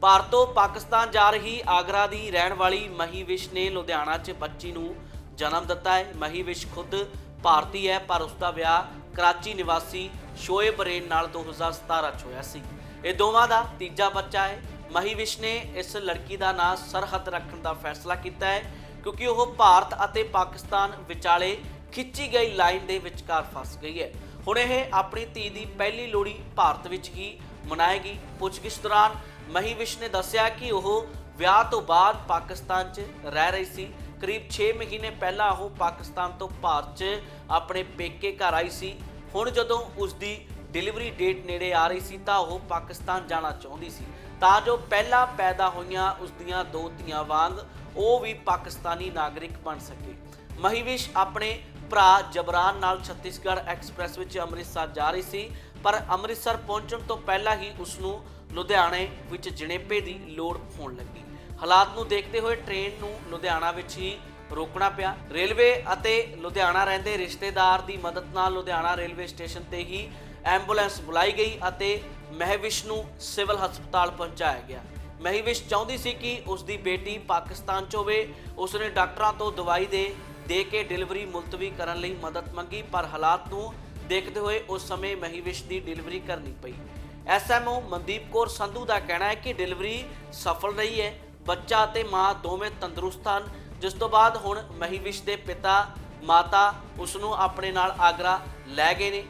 ਭਾਰਤ ਤੋਂ ਪਾਕਿਸਤਾਨ ਜਾ ਰਹੀ ਆਗਰਾ ਦੀ ਰਹਿਣ ਵਾਲੀ ਮਹੀਵਿਸ਼ ਨੇ ਲੁਧਿਆਣਾ 'ਚ ਬੱਚੀ ਨੂੰ ਜਨਮ ਦਿੱਤਾ ਹੈ। ਮਹੀਵਿਸ਼ ਖੁਦ ਭਾਰਤੀ ਹੈ, ਪਰ ਉਸ ਦਾ ਵਿਆਹ ਕਰਾਚੀ ਨਿਵਾਸੀ ਸ਼ੋਏਬ ਰੇਨ ਨਾਲ 2017 'ਚ ਹੋਇਆ ਸੀ। ਇਹ ਦੋਵਾਂ ਦਾ ਤੀਜਾ ਬੱਚਾ ਹੈ। ਮਹੀਵਿਸ਼ ਨੇ ਇਸ ਲੜਕੀ ਦਾ ਨਾਂ ਸਰਹੱਦ ਰੱਖਣ ਦਾ ਫੈਸਲਾ ਕੀਤਾ ਹੈ, ਕਿਉਂਕਿ ਉਹ ਭਾਰਤ ਅਤੇ ਪਾਕਿਸਤਾਨ ਵਿਚਾਲੇ ਖਿੱਚੀ ਗਈ ਲਾਈਨ ਦੇ ਵਿਚਕਾਰ ਫਸ ਗਈ ਹੈ। ਹੁਣ ਇਹ ਆਪਣੀ ਧੀ ਦੀ ਪਹਿਲੀ ਲੋਹੜੀ ਭਾਰਤ ਵਿੱਚ ਹੀ ਮਨਾਏਗੀ। ਪੁੱਛਗਿੱਛ ਦੌਰਾਨ ਮਹੀਵਿਸ਼ ਨੇ ਦੱਸਿਆ ਕਿ ਉਹ ਵਿਆਹ ਤੋਂ ਬਾਅਦ ਪਾਕਿਸਤਾਨ 'ਚ ਰਹਿ ਰਹੀ ਸੀ। ਕਰੀਬ 6 ਮਹੀਨੇ ਪਹਿਲਾਂ ਉਹ ਪਾਕਿਸਤਾਨ ਤੋਂ ਭਾਰਤ 'ਚ ਆਪਣੇ ਪੇਕੇ ਘਰ ਆਈ ਸੀ। ਹੁਣ ਜਦੋਂ ਉਸ ਦੀ ਡਿਲੀਵਰੀ ਡੇਟ ਨੇੜੇ ਆ ਰਹੀ ਸੀ ਤਾਂ ਉਹ ਪਾਕਿਸਤਾਨ ਜਾਣਾ ਚਾਹੁੰਦੀ ਸੀ। ਤਾਂ ਜੋ ਪਹਿਲਾਂ ਪੈਦਾ ਹੋਈਆਂ ਉਸ ਦੀਆਂ ਦੋ ਧੀਆਂ ਵਾਂਗ ਉਹ ਵੀ ਪਾਕਿਸਤਾਨੀ ਨਾਗਰਿਕ ਬਣ ਸਕੇ। ਮਹੀਵਿਸ਼ ਆਪਣੇ ਭਰਾ ਜਬਰਾਨ ਨਾਲ ਛੱਤੀਸਗੜ੍ਹ ਐਕਸਪ੍ਰੈਸ ਵਿੱਚ ਅੰਮ੍ਰਿਤਸਰ ਜਾ ਰਹੀ ਸੀ। ਪਰ ਅੰਮ੍ਰਿਤਸਰ ਪਹੁੰਚਣ ਤੋਂ ਪਹਿਲਾਂ ਹੀ ਉਸ ਨੂੰ ਲੁਧਿਆਣੇ ਵਿੱਚ ਜਣੇਪੇ ਦੀ ਲੋੜ ਹੋਣ ਲੱਗੀ। ਹਾਲਾਤ ਨੂੰ ਦੇਖਦੇ ਹੋਏ ਟ੍ਰੇਨ ਨੂੰ ਲੁਧਿਆਣਾ ਵਿੱਚ ਹੀ ਰੋਕਣਾ ਪਿਆ। ਰੇਲਵੇ ਅਤੇ ਲੁਧਿਆਣਾ ਰਹਿੰਦੇ ਰਿਸ਼ਤੇਦਾਰ ਦੀ ਮਦਦ ਨਾਲ ਲੁਧਿਆਣਾ ਰੇਲਵੇ ਸਟੇਸ਼ਨ ਤੇ ਹੀ ਐਂਬੂਲੈਂਸ ਬੁਲਾਈ ਗਈ ਅਤੇ ਮਹਿਵਿਸ਼ ਨੂੰ ਸਿਵਲ ਹਸਪਤਾਲ ਪਹੁੰਚਾਇਆ ਗਿਆ। ਮਹਿਵਿਸ਼ ਚਾਹੁੰਦੀ ਸੀ ਕਿ ਉਸ ਦੀ ਬੇਟੀ ਪਾਕਿਸਤਾਨ 'ਚ ਹੋਵੇ। ਉਸ ਨੇ ਡਾਕਟਰਾਂ ਤੋਂ ਦਵਾਈ ਦੇ ਦੇ ਕੇ ਡਿਲੀਵਰੀ ਮੁਲਤਵੀ ਕਰਨ ਲਈ ਮਦਦ ਮੰਗੀ, ਪਰ ਹਾਲਾਤ ਨੂੰ ਦੇਖਦੇ ਹੋਏ ਉਸ ਸਮੇਂ ਮਹੀਵਿਸ਼ ਦੀ ਡਿਲੀਵਰੀ ਕਰਨੀ ਪਈ। ਐਸਐਮਓ ਮਨਦੀਪ ਕੌਰ ਸੰਧੂ ਦਾ ਕਹਿਣਾ ਹੈ ਕਿ ਡਿਲੀਵਰੀ ਸਫਲ ਰਹੀ ਹੈ। ਬੱਚਾ ਅਤੇ ਮਾਂ ਦੋਵੇਂ ਤੰਦਰੁਸਤ ਹਨ। ਜਿਸ ਤੋਂ ਬਾਅਦ ਹੁਣ ਮਹੀਵਿਸ਼ ਦੇ ਪਿਤਾ ਮਾਤਾ ਉਸ ਨੂੰ ਆਪਣੇ ਨਾਲ ਆਗਰਾ ਲੈ ਗਏ ਨੇ।